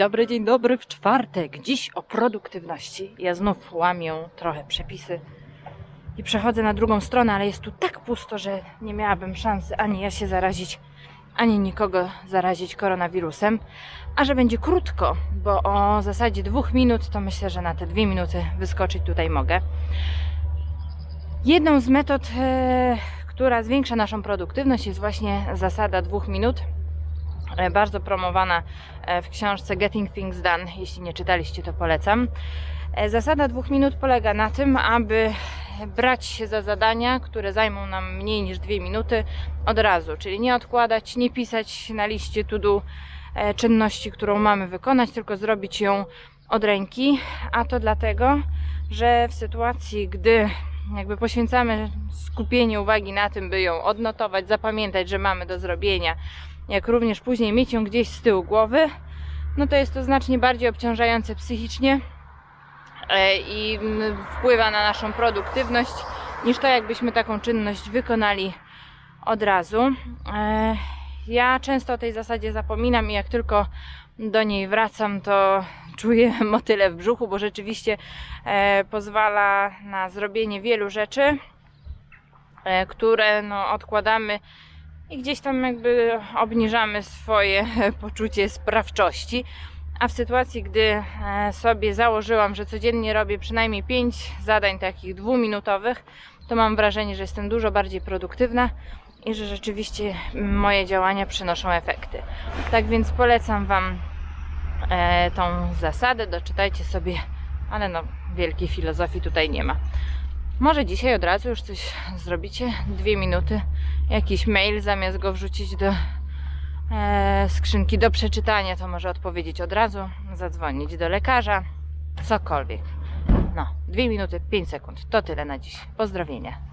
dobry, dzień dobry w czwartek. Dziś o produktywności. Ja znów łamię trochę przepisy i przechodzę na drugą stronę, ale jest tu tak pusto, że nie miałabym szansy ani ja się zarazić, ani nikogo zarazić koronawirusem. A że będzie krótko, bo o zasadzie dwóch minut, to myślę, że na te dwie minuty wyskoczyć tutaj mogę. Jedną z metod, e, która zwiększa naszą produktywność, jest właśnie zasada dwóch minut bardzo promowana e, w książce Getting Things Done. Jeśli nie czytaliście, to polecam. E, Zasada dwóch minut polega na tym, aby brać się za zadania, które zajmą nam mniej niż dwie minuty od razu, czyli nie odkładać, nie pisać na liście to do e, czynności, którą mamy wykonać, tylko zrobić ją od ręki, a to dlatego, że w sytuacji, gdy jakby poświęcamy skupienie uwagi na tym, by ją odnotować, zapamiętać, że mamy do zrobienia, jak również później mieć ją gdzieś z tyłu głowy, no to jest to znacznie bardziej obciążające psychicznie e, i mm, wpływa na naszą produktywność niż to, jakbyśmy taką czynność wykonali od razu. E, Ja często o tej zasadzie zapominam i jak tylko do niej wracam, to czuję motyle w brzuchu, bo rzeczywiście e, pozwala na zrobienie wielu rzeczy, które no, odkładamy i gdzieś tam jakby obniżamy swoje poczucie sprawczości. A w sytuacji, gdy e, sobie założyłam, że codziennie robię przynajmniej 5 zadań takich dwuminutowych, to mam wrażenie, że jestem dużo bardziej produktywna i że rzeczywiście moje działania przynoszą efekty. Tak więc polecam Wam e, tą zasadę, doczytajcie sobie, ale no wielkiej filozofii tutaj nie ma. Może dzisiaj od razu już coś zrobicie, dwie minuty, jakiś mail zamiast go wrzucić do e, skrzynki do przeczytania, to może odpowiedzieć od razu, zadzwonić do lekarza, cokolwiek. No, dwie minuty, pięć sekund. To tyle na dziś. Pozdrowienia.